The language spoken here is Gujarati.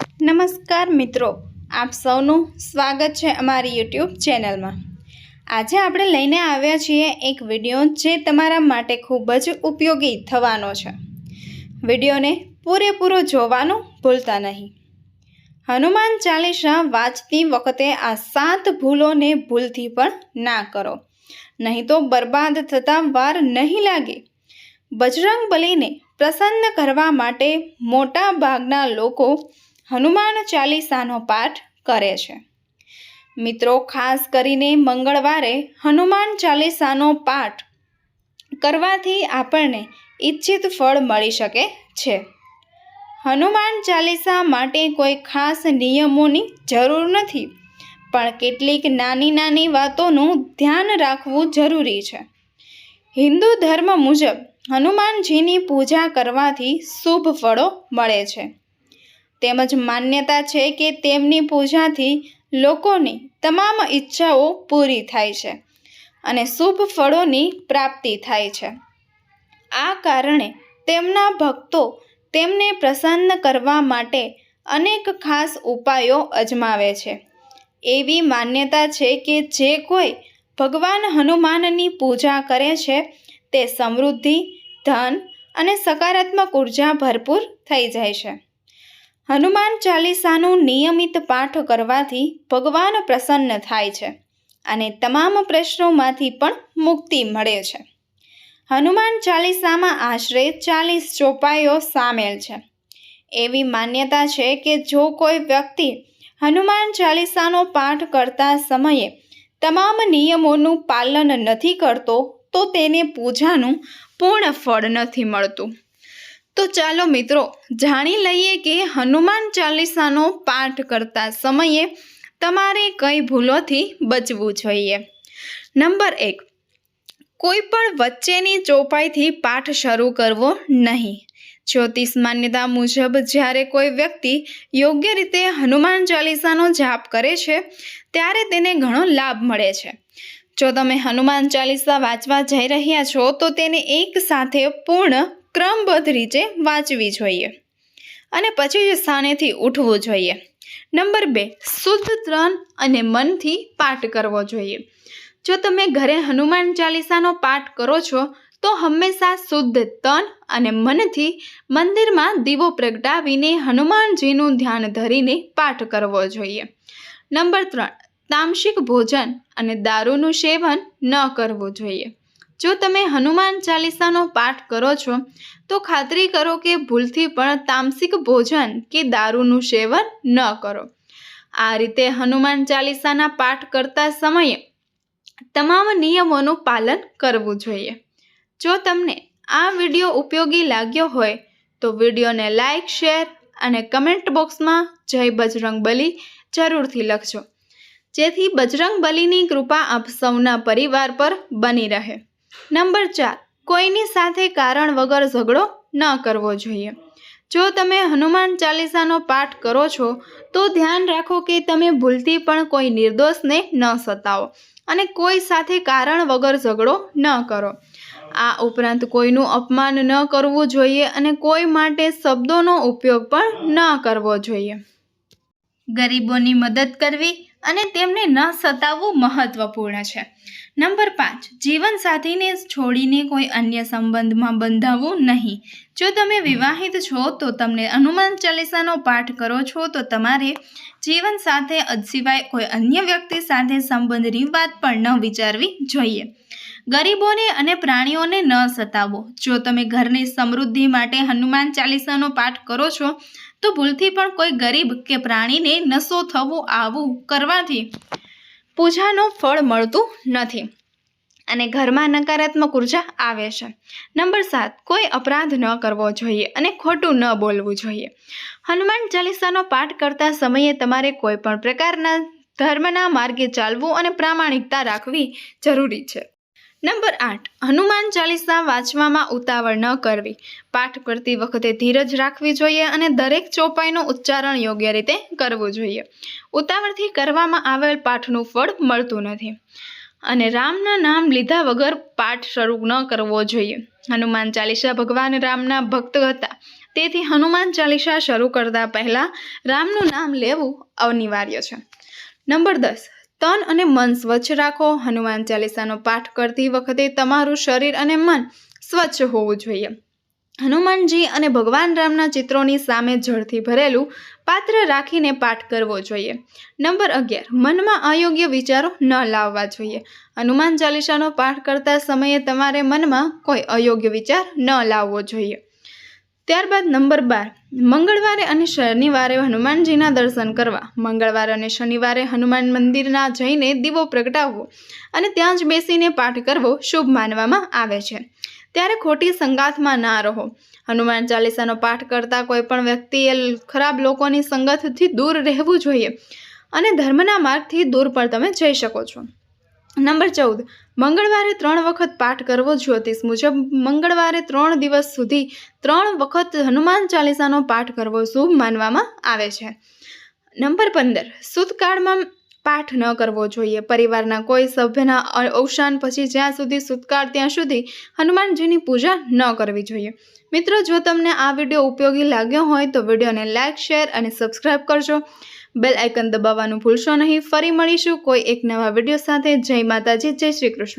નમસ્કાર મિત્રો, આપ સૌનું સ્વાગત છે અમારી યુટ્યુબ ચેનલમાં. આજે આપણે લઈને આવ્યા છીએ એક વીડિયો જે તમારા માટે ખૂબ જ ઉપયોગી થવાનો છે. વિડીયોને પૂરેપૂરો જોવાનું ભૂલતા નહીં. હનુમાન ચાલીસા વાંચતી વખતે આ સાત ભૂલોને ભૂલથી પણ ના કરો. નહીં તો બરબાદ થતાં વાર નહીં લાગે. બજરંગ બલીને પ્રસન્ન કરવા માટે મોટા ભાગના લોકો હનુમાન ચાલીસાનો પાઠ કરે છે. મિત્રો, ખાસ કરીને મંગળવારે હનુમાન ચાલીસાનો પાઠ કરવાથી આપણને ઈચ્છિત ફળ મળી શકે છે. હનુમાન ચાલીસા માટે કોઈ ખાસ નિયમોની જરૂર નથી, પણ કેટલીક નાની નાની વાતોનું ધ્યાન રાખવું જરૂરી છે. હિન્દુ ધર્મ મુજબ હનુમાનજીની પૂજા કરવાથી શુભ ફળો મળે છે. તેમજ માન્યતા છે કે તેમની પૂજાથી લોકોની તમામ ઈચ્છાઓ પૂરી થાય છે અને શુભ ફળોની પ્રાપ્તિ થાય છે. આ કારણે તેમના ભક્તો તેમને પ્રસન્ન કરવા માટે અનેક ખાસ ઉપાયો અજમાવે છે. એવી માન્યતા છે કે જે કોઈ ભગવાન હનુમાનની પૂજા કરે છે, તે સમૃદ્ધિ, ધન અને સકારાત્મક ઊર્જા ભરપૂર થઈ જાય છે. હનુમાન ચાલીસાનું નિયમિત પાઠ કરવાથી ભગવાન પ્રસન્ન થાય છે અને તમામ પ્રશ્નોમાંથી પણ મુક્તિ મળે છે. હનુમાન ચાલીસામાં આશરે ચાલીસ ચોપાઈઓ સામેલ છે. એવી માન્યતા છે કે જો કોઈ વ્યક્તિ હનુમાન ચાલીસાનો પાઠ કરતા સમયે તમામ નિયમોનું પાલન નથી કરતો, તો તેને પૂજાનું પૂર્ણ ફળ નથી મળતું. તો ચાલો મિત્રો, જાણી લઈએ કે હનુમાન ચાલીસાનો પાઠ કરતા સમયે તમારે કઈ ભૂલોથી બચવું જોઈએ. નંબર એક કોઈ પણ વચ્ચેની ચોપાઈથી પાઠ શરૂ કરવો નહીં. જ્યોતિષ માન્યતા મુજબ જ્યારે કોઈ વ્યક્તિ યોગ્ય રીતે હનુમાન ચાલીસાનો જાપ કરે છે, ત્યારે તેને ઘણો લાભ મળે છે. જો તમે હનુમાન ચાલીસા વાંચવા જઈ રહ્યા છો, તો તેને એક સાથે પૂર્ણ ક્રમબદ્ધ રીતે વાંચવી જોઈએ. અને પછી સ્થાનેથી ઉઠવું જોઈએ. નંબર બે, શુદ્ધ ત્રણ અને મનથી પાઠ કરવો જોઈએ. જો તમે ઘરે હનુમાન ચાલીસાનો પાઠ કરો છો, તો હંમેશા શુદ્ધ તન અને મનથી મંદિરમાં દીવો પ્રગટાવીને હનુમાનજીનું ધ્યાન ધરીને પાઠ કરવો જોઈએ. નંબર ત્રણ, તામસિક ભોજન અને દારૂનું સેવન ન કરવું જોઈએ. જો તમે હનુમાન ચાલીસાનો પાઠ કરો છો, તો ખાતરી કરો કે ભૂલથી પણ તામસિક ભોજન કે દારૂનું સેવન ન કરો. આ રીતે હનુમાન ચાલીસાના પાઠ કરતા સમયે તમામ નિયમોનું પાલન કરવું જોઈએ. જો તમને આ વીડિયો ઉપયોગી લાગ્યો હોય, તો વિડીયોને લાઇક શેર અને કમેન્ટ બોક્સમાં જય બજરંગ બલી જરૂરથી લખજો. જેથી બજરંગ બલીની કૃપા આપ સૌના પરિવાર પર બની રહે. નંબર ચાર, કોઈની સાથે કારણ વગર ઝઘડો ન કરવો જોઈએ. જો તમે હનુમાન ચાલીસાનો પાઠ કરો છો, તો ધ્યાન રાખો કે તમે ભૂલથી પણ કોઈ નિર્દોષને ન સતાવો અને કોઈ સાથે કારણ વગર ઝઘડો ન કરો. આ ઉપરાંત કોઈનું અપમાન ન કરવું જોઈએ અને કોઈ માટે શબ્દોનો ઉપયોગ પણ ન કરવો જોઈએ. ગરીબોની મદદ કરવી અને તેમને ન સતાવવું મહત્વપૂર્ણ છે. નંબર પાંચ જીવનસાથીને છોડીને કોઈ અન્ય સંબંધમાં બંધાવવું નહીં. જો તમે વિવાહિત છો, તો તમને હનુમાન ચાલીસાનો પાઠ કરો છો, તો તમારે જીવન સાથે સિવાય કોઈ અન્ય વ્યક્તિ સાથે સંબંધની વાત પણ ન વિચારવી જોઈએ. ગરીબોને અને પ્રાણીઓને ન સતાવો જો તમે ઘરની સમૃદ્ધિ માટે હનુમાન ચાલીસાનો પાઠ કરો છો તો ભૂલથી પણ કોઈ ગરીબ કે પ્રાણીને નશો થવું આવું કરવાથી પૂજાનું ફળ મળતું નથી અને ઘરમાં નકારાત્મક ઊર્જા આવે છે. નંબર સાત, કોઈ અપરાધ ન કરવો જોઈએ અને ખોટું ન બોલવું જોઈએ. હનુમાન ચાલીસાનો પાઠ કરતા સમયે તમારે કોઈ પણ પ્રકારના ધર્મના માર્ગે ચાલવું અને પ્રામાણિકતા રાખવી જરૂરી છે. નંબર આઠ, હનુમાન ચાલીસા વાંચવામાં ઉતાવળ ન કરવી. પાઠ કરતી વખતે ધીરજ રાખવી જોઈએ અને દરેક ચોપાઈનું ઉચ્ચારણ યોગ્ય રીતે કરવું જોઈએ. ઉતાવળથી કરવામાં આવેલ પાઠનું ફળ મળતું નથી. અને રામના નામ લીધા વગર પાઠ શરૂ ન કરવો જોઈએ. હનુમાન ચાલીસા ભગવાન રામના ભક્ત હતા. તેથી હનુમાન ચાલીસા શરૂ કરતા પહેલાં રામનું નામ લેવું અનિવાર્ય છે. નંબર દસ તન અને મન સ્વચ્છ રાખો. હનુમાન ચાલીસાનો પાઠ કરતી વખતે તમારું શરીર અને મન સ્વચ્છ હોવું જોઈએ. હનુમાનજી અને ભગવાન રામના ચિત્રોની સામે જળથી ભરેલું પાત્ર રાખીને પાઠ કરવો જોઈએ. નંબર અગિયાર. મનમાં અયોગ્ય વિચારો ન લાવવા જોઈએ. હનુમાન ચાલીસાનો પાઠ કરતા સમયે તમારે મનમાં કોઈ અયોગ્ય વિચાર ન લાવવો જોઈએ. ત્યારબાદ નંબર બાર. મંગળવારે અને શનિવારે હનુમાનજીના દર્શન કરવા. મંગળવારે અને શનિવારે હનુમાન મંદિરના જઈને દીવો પ્રગટાવવો અને ત્યાં જ બેસીને પાઠ કરવો શુભ માનવામાં આવે છે. ત્યારે ખોટી સંગાથમાં ના રહો. હનુમાન ચાલીસાનો પાઠ કરતા કોઈ પણ વ્યક્તિએ ખરાબ લોકોની સંગતથી દૂર રહેવું જોઈએ અને ધર્મના માર્ગથી દૂર પણ તમે જઈ શકો છો. નંબર ચૌદ. મંગળવારે ત્રણ વખત પાઠ કરવો જ્યોતિષ મુજબ મંગળવારે ત્રણ દિવસ સુધી ત્રણ વખત હનુમાન ચાલીસાનો પાઠ કરવો શુભ માનવામાં આવે છે. નંબર પંદર. સુતકાળમાં પાઠ ન કરવો જોઈએ. પરિવારના કોઈ સભ્યના અવસાન પછી જ્યાં સુધી સુતકાળ ત્યાં સુધી હનુમાનજીની પૂજા ન કરવી જોઈએ. મિત્રો, જો તમને આ વીડિયો ઉપયોગી લાગ્યો હોય તો વિડીયોને લાઇક શેર અને સબસ્ક્રાઇબ કરજો. બેલ આઇકન દબાવવાનું ભૂલશો નહીં. ફરી મળીશું કોઈ એક નવા વીડિયો સાથે. જય માતાજી, જય શ્રી કૃષ્ણ.